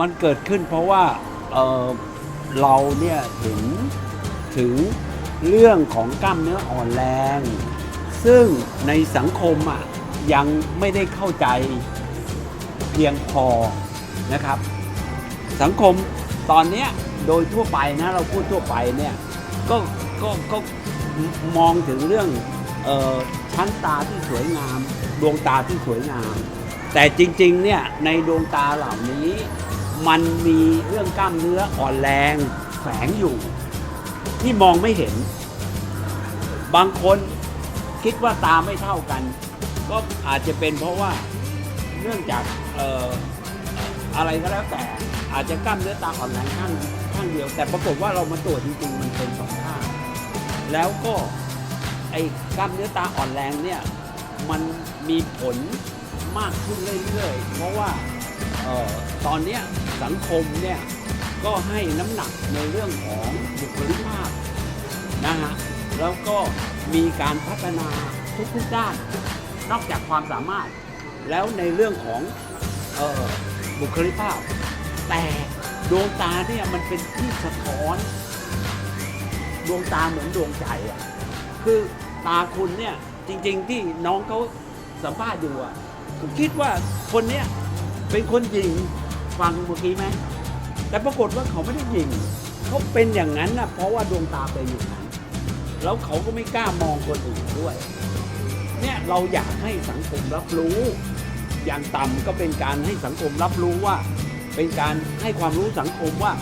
มันเกิดขึ้นเพราะว่าเเราเนี่ยเห็นถึงเรื่องของกล้ามเนื้ออ่อนแรง ซึ่งในสังคมอะยังไม่ได้เข้าใจเพียงพอนะครับ สังคมตอนนี้โดยทั่วไปนะเราพูดทั่วไปเนี่ยก็ก็ก็มองถึงเรื่องออชั้นตาที่สวยงาม ดวงตาที่สวยงาม แต่จริงๆเนี่ยในดวงตาเหล่านี้ มันมีเรื่องกล้ามเนื้ออ่อนแรงแฝงอยู่ ที่มองไม่เห็น บางคนคิดว่าตาไม่เท่ากัน ก็อาจจะเป็นเพราะว่าเนื่องจากอออะไรก็แล้วแต่อาจจะกล้ามเนื้อตาอ่อนแรงข้างข้างเดียว แต่ปรากฏว่าเรามาตรวจจริงๆมันเป็นสองข้างแล้วก็ไอ้กล้ามเนื้อตาอ่อนแรงเนี่ยมันมีผลมากขึ้นเรื่อยๆเพราะว่า ออตอนนี้สังคมเนี่ยก็ให้น้ำหนักในเรื่องของบุคลิกภาพนะฮะแล้วก็มีการพัฒนาทุกๆด้าน นอกจากความสามารถ แล้วในเรื่องของออบุคลิกภาพ แต่ดวงตาเนี่ยมันเป็นที่สะท้อน ดวงตาเหมือนดวงใจอะคือตาคุณเนี่ยจริง ๆ ที่น้องเขาสัมภาษณ์อยู่อะผมคิดว่าคนเนี้ย เป็นคนหญิงฟังเมื่อกี้ไหมแต่ปรากฏว่าเขาไม่ได้หญิงเขาเป็นอย่างนั้นนะเพราะว่าดวงตาเป็นอย่างนั้น แล้วเขาก็ไม่กล้ามองคนอื่นด้วย เนี่ยเราอยากให้สังคมรับรู้ อย่างต่ำก็เป็นการให้สังคมรับรู้ว่า เป็นการให้ความรู้สังคมว่า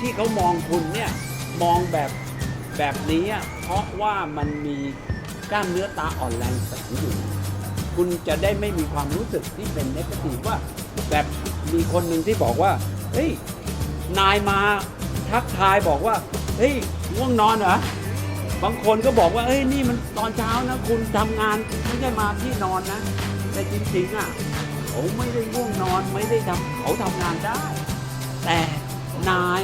ที่เขามองคุณเนี่ยมองแบบแบบนี้เพราะว่ามันมีกล้ามเนื้อตาอ่อนแรงแฝงอยู่ คุณจะได้ไม่มีความรู้สึกที่เป็นเนกาทีฟว่า แบบมีคนหนึ่งที่บอกว่า เฮ้ย นายมาทักทายบอกว่า เฮ้ยง่วงนอนเหรอ บางคนก็บอกว่าเอ้ย นี่มันตอนเช้านะ คุณทำงานไม่ได้มาที่นอนนะ แต่จริงๆอะเขาไม่ได้ง่วงนอนไม่ได้ทำเขาทำงานได้ แต่นาย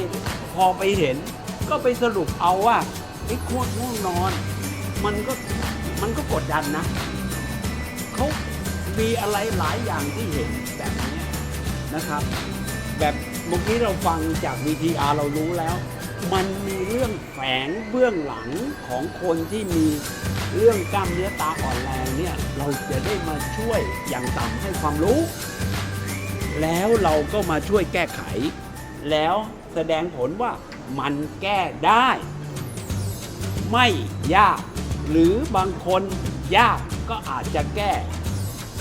พอไปเห็น ก็ไปสรุปเอาว่าไอ้ควง่วงนอน มันก็มันก็กดดันนะ เขามีอะไรหลายอย่างที่เห็นแบบนี้ นะครับ แบบเมื่อกี้เราฟังจาก VTR เรารู้แล้ว มันมีเรื่องแฝงเบื้องหลังของคนที่มีเรื่องกล้ามเนื้อตาอ่อนแรงเนี่ยเราจะได้มาช่วยอย่างต่ำให้ความรู้ แล้วเราก็มาช่วยแก้ไข แล้วแสดงผลว่ามันแก้ได้ ไม่ยาก หรือบางคนยากก็อาจจะแก้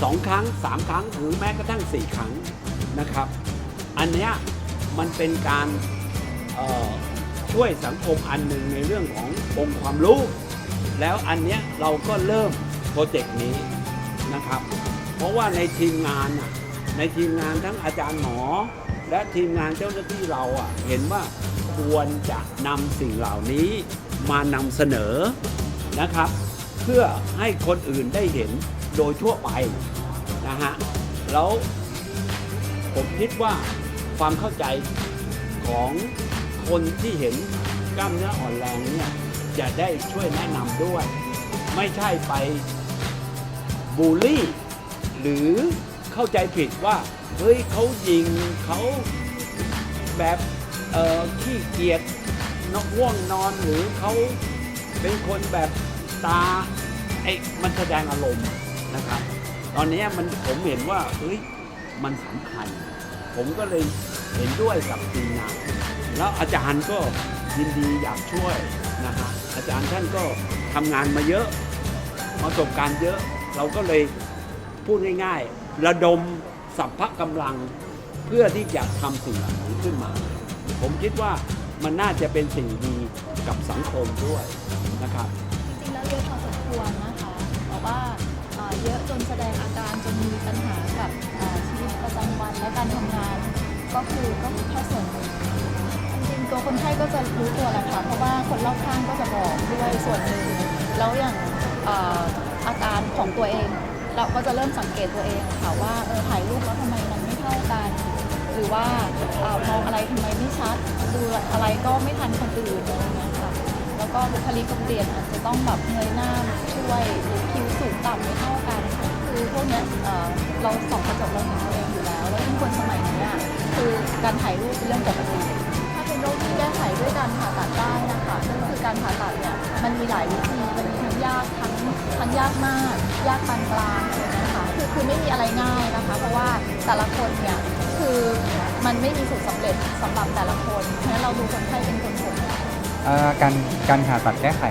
สองครั้งสามครั้งหรือแม้กระทั่งสี่ครั้ง นะครับ อันเนี้ยมันเป็นการช่วยสังคมอันหนึ่งในเรื่องขององค์ความรู้ แล้วอันเนี้ยเราก็เริ่มโปรเจกต์นี้นะครับ เพราะว่าในทีมงานในทีมงานทั้งอาจารย์หมอ และทีมงานเจ้าหน้าที่เราเห็นว่าควรจะนำสิ่งเหล่านี้มานำเสนอนะครับ เพื่อให้คนอื่นได้เห็นโดยทั่วไปนะฮะแล้ว ผมคิดว่าความเข้าใจของคนที่เห็นกล้ามเนื้ออ่อนแรงเนี่ยจะได้ช่วยแนะนำด้วย ไม่ใช่ไปบูลลี่ หรือเข้าใจผิดว่า เฮ้ยเขายิงเขาแบบขี้เกียจนกง่วงนอนหรือเขาเป็นคนแบบตาไอ้มันแสดงอารมณ์นะครับ ตอนนี้มันผมเห็นว่าเฮ้ยมันสำคัญ ผมก็เลยเห็นด้วยกับทีมงานแล้วอาจารย์ก็ยินดีอยากช่วยนะฮะอาจารย์ท่านก็ทำงานมาเยอะประสบการณ์เยอะ เราก็เลยพูดง่ายๆ ระดมสัพพะกำลังเพื่อที่จะทำสิ่งเหล่านี้ขึ้นมา ผมคิดว่ามันน่าจะเป็นสิ่งดีกับสังคมด้วยนะครับจริงๆแล้วเยอะพอสมควรนะคะแต่ว่าเยอะจนแสดงอาการจนมีปัญหากับ ประจำวันและการทำงาน ก็คือก็คือแค่ส่วนหนึ่งจริงๆตัวคนไข้ก็จะรู้ตัวแหละค่ะเพราะว่าคนรอบข้างก็จะบอกด้วยส่วนหนึ่งแล้วอย่างเอ่ออาการของตัวเอง เราก็จะเริ่มสังเกตตัวเองค่ะว่าเออถ่ายรูปแล้วทำไมมันไม่เท่ากัน หรือว่าเอ่อมองอะไรทำไมไม่ชัดดูอะไรก็ไม่ทันคนอื่นอะไรอย่างเงี้ยค่ะแล้วก็บุคลิกก็เปลี่ยนอาจจะต้องแบบเงยหน้าช่วยหรือคิ้วสูงต่ำไม่เท่ากัน คือพวกเนี้ยเราส่องกระจกเราเห็นตัวเองอยู่แล้ว แล้วยิ่งคนสมัยนี้คือการถ่ายรูปเป็นเรื่องปกติถ้าเป็นโรคที่แก้ไขด้วยการผ่าตัดได้นะคะนั่นคือการผ่าตัดเนี่ยมันมีหลายวิธีมันมีทั้งยากทั้งทั้งยากมาก ยากปานกลางอะไรอย่างเงี้ยค่ะคือคือไม่มีอะไรง่ายนะคะ เพราะว่าแต่ละคนเนี่ยคือมันไม่มีสูตรสำเร็จสำหรับแต่ละคนเพราะฉะนั้นเราดูคนไข้เป็นคนคนการการผ่าตัดแก้ไข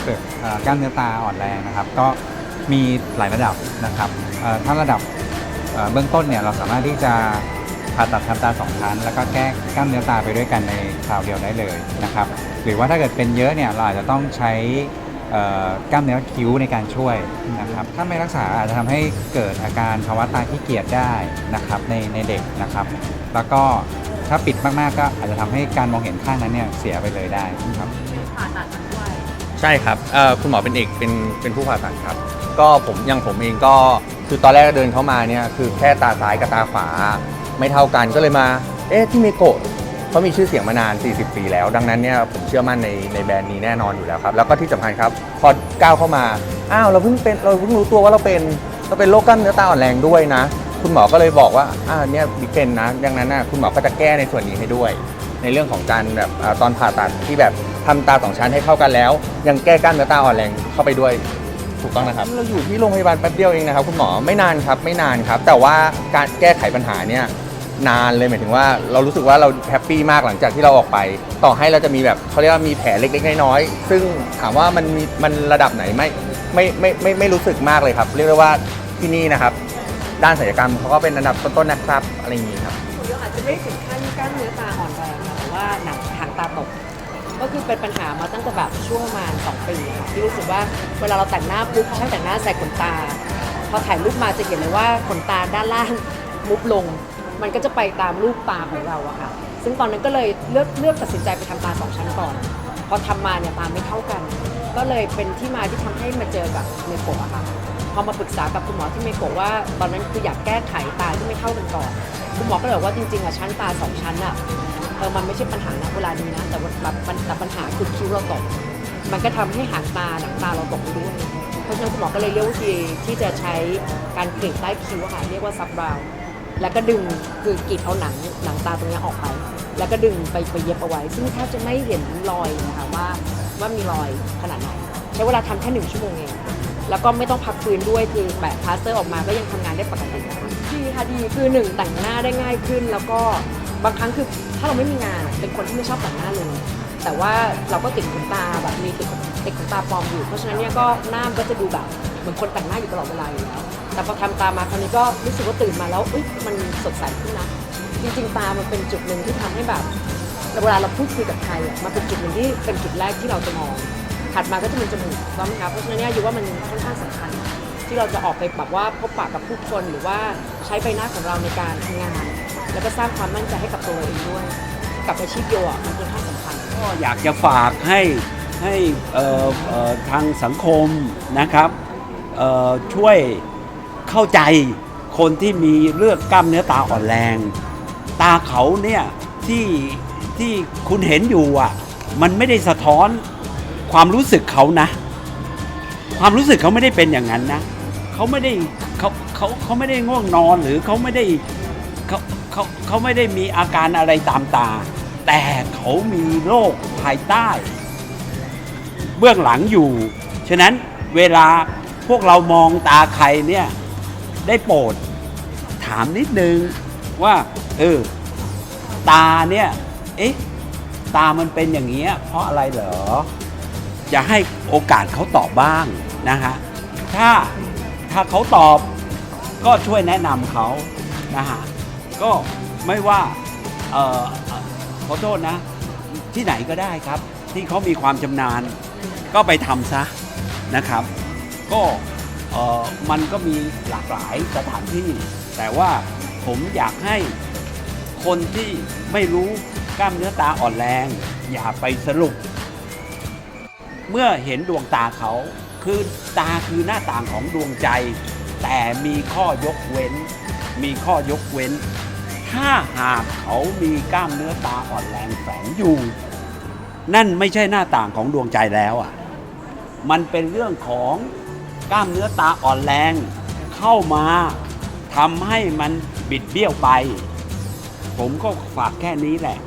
เปลือกกล้ามเนื้อตาอ่อนแรงนะครับ ก็ มีหลายระดับนะครับเอ่อถ้าระดับเอ่อเบื้องต้นเนี่ยเราสามารถที่จะผ่าตัดทำตาสองชั้นแล้วก็แก้กล้ามเนื้อตาไปด้วยกันในคราวเดียวได้เลยนะครับหรือว่าถ้าเกิดเป็นเยอะเนี่ยเราอาจจะต้องใช้เอ่อกล้ามเนื้อคิ้วในการช่วยนะครับถ้าไม่รักษาอาจจะทำให้เกิดอาการภาวะตาขี้เกียจได้นะครับในในเด็กนะครับแล้วก็ถ้าปิดมากๆก็อาจจะทำให้การมองเห็นข้างนั้นเนี่ยเสียไปเลยได้ครับใช่ครับเอ่อคุณหมอเป็นเอกเป็นเป็นผู้ผ่าตัดครับ ก็ผมอย่างผมเองก็คือตอนแรกเดินเข้ามาเนี่ยคือแค่ตาซ้ายกับตาขวาไม่เท่ากันก็เลยมา เอ๊ะที่เมโกะเขามีชื่อเสียงมานาน 40 ปีแล้ว ดังนั้นเนี่ยผมเชื่อมั่นในในแบรนด์นี้แน่นอนอยู่แล้วครับ แล้วก็ที่สำคัญครับ พอก้าวเข้ามา อ้าวเราเพิ่งเป็นเราเพิ่งรู้ตัวว่าเราเป็นเราเป็นโรคกล้ามเนื้อตาอ่อนแรงด้วยนะ คุณหมอก็เลยบอกว่าอ่าเนี่ยบิ๊กเป็นนะ ดังนั้นนะคุณหมอก็จะแก้ในส่วนนี้ให้ด้วย ในเรื่องของการแบบอาตอนผ่าตัดที่แบบทำตาสองชั้นให้เข้ากันแล้ว ยังแก้กล้ามเนื้อตาอ่อนแรงเข้าไปด้วย ถูกต้องนะครับ เราอยู่ที่โรงพยาบาลแป๊บเดียวเองนะครับคุณหมอไม่นานครับไม่นานครับ แต่ว่าการแก้ไขปัญหาเนี่ยนานเลยหมายถึงว่าเรารู้สึกว่าเราแฮปปี้มากหลังจากที่เราออกไป ต่อให้เราจะมีแบบเขาเรียกว่ามีแผลเล็กๆน้อยๆซึ่งถามว่ามันมีมันระดับไหนไม่ไม่ไม่ไม่ไม่รู้สึกมากเลยครับ เรียกได้ว่าที่นี่นะครับ ด้านศัลยกรรมเขาก็เป็นอันดับต้นๆนะครับอะไรอย่างนี้ครับคุณยศอาจจะไม่ถึงขั้นกล้ามเนื้อตาอ่อนแรงค่ะแต่ว่าหนังหางตาตก ก็คือเป็นปัญหามาตั้งแต่แบบช่วงประมาณ2ปีค่ะที่รู้สึกว่าเวลาเราแต่งหน้าปุ๊บช่างแต่งหน้าใส่ขนตา พอถ่ายรูปมาจะเห็นเลยว่าขนตาด้านล่างมุบลง มันก็จะไปตามรูปตาของเราอะค่ะ ซึ่งตอนนั้นก็เลยเลือกเลือกตัดสินใจไปทำตาสองชั้นก่อน พอทำมาเนี่ยตาไม่เท่ากัน ก็เลยเป็นที่มาที่ทำให้มาเจอกับเมโกะอะค่ะ อมาปรึกษากับคุณหมอที่เมโกว่า ตอนนั้นคืออยากแก้ไขตาที่ไม่เท่ากันก่อน คุณหมอก็เลยบอกว่าจริงๆอะชั้นตาสองชั้นอะเออมันไม่ใช่ปัญหาณเวลานี้นะ แต่ว่าแบบมันแต่ปัญหาคือคิ้วเราตก มันก็ทำให้หางตาหนังตาเราตกไปด้วยเพราะฉะนั้นคุณหมอก็เลยเลือกวิธีที่จะใช้การกรีดใต้คิ้วค่ะเรียกว่าซับบราวน์แล้วก็ดึงคือกรีดเอาหนังหนังตาตรงนี้ออกไป แล้วก็ดึงไปไปเย็บเอาไว้ ซึ่งแทบจะไม่เห็นรอยนะคะว่าว่ามีรอยขนาดไหน ใช้เวลาทำแค่หนึ่งชั่วโมงเอง แล้วก็ไม่ต้องพักฟื้นด้วยคือแปะพลาสเตอร์ออกมาก็ยังทำงานได้ปกติดีค่ะดีคือหนึ่งแต่งหน้าได้ง่ายขึ้น แล้วก็บางครั้งคือถ้าเราไม่มีงานเป็นคนที่ไม่ชอบแต่งหน้าเลยแต่ว่าเราก็ติดขนตาแบบมีติดติดขนตาปลอมอยู่ เพราะฉะนั้นเนี่ยก็หน้าก็จะดูแบบเหมือนคนแต่งหน้าอยู่ตลอดเวลาอยู่แล้วแต่พอทำตามาคราวนี้ก็รู้สึกว่าตื่นมาแล้วเอ้ยมันสดใสขึ้นนะจริงๆตามันเป็นจุดหนึ่งที่ทำให้แบบเวลาเราพูดคุยกับใครอะมันเป็นจุดหนึ่งที่เป็นจุดแรกที่เราจะมอง ถัดมาก็จะเป็นจมูกต้องไหมคะเพราะฉะนั้นเนี่ยอยู่ว่ามันค่อนข้างสำคัญ ที่เราจะออกไปแบบว่าพบปะกับผู้คนหรือว่าใช้ใบหน้าของเราในการทำงาน แล้วก็สร้างความมั่นใจให้กับตัวเราเองด้วย กับอาชีพโยอะมันค่อนข้างสำคัญ ก็อยากจะฝากให้ให้เอ่อเอ่อทางสังคมนะครับเอ่อช่วยเข้าใจคนที่มีเลือกกล้ามเนื้อตาอ่อนแรง ตาเขาเนี่ยที่ที่คุณเห็นอยู่อะมันไม่ได้สะท้อน ความรู้สึกเขานะ ความรู้สึกเขาไม่ได้เป็นอย่างนั้นนะเขาไม่ได้เขาเขาเขาไม่ได้ง่วงนอนหรือเขาไม่ได้เขาเขาเขาไม่ได้มีอาการอะไรตามตา แต่เขามีโรคภายใต้ เบื้องหลังอยู่ ฉะนั้นเวลาพวกเรามองตาใครเนี่ยได้โปรดถามนิดนึงว่า เออ ตาเนี่ย เอ๊ะ ตามันเป็นอย่างเงี้ยเพราะอะไรเหรอ จะให้โอกาสเขาตอบบ้างนะฮะถ้าถ้าเขาตอบก็ช่วยแนะนำเขานะฮะก็ไม่ว่าเออขอโทษนะ ที่ไหนก็ได้ครับ ที่เขามีความชำนาญ ก็ไปทำซะนะครับ ก็เออมันก็มีหลากหลายสถานที่ แต่ว่าผมอยากให้คนที่ไม่รู้กล้ามเนื้อตาอ่อนแรง อย่าไปสรุป เมื่อเห็นดวงตาเขา คือตาคือหน้าต่างของดวงใจ แต่มีข้อยกเว้น มีข้อยกเว้น ถ้าหากเขามีกล้ามเนื้อตาอ่อนแรงแฝงอยู่ นั่นไม่ใช่หน้าต่างของดวงใจแล้วอะ มันเป็นเรื่องของกล้ามเนื้อตาอ่อนแรงเข้ามาทำให้มันบิดเบี้ยวไป ผมก็ฝากแค่นี้แหละ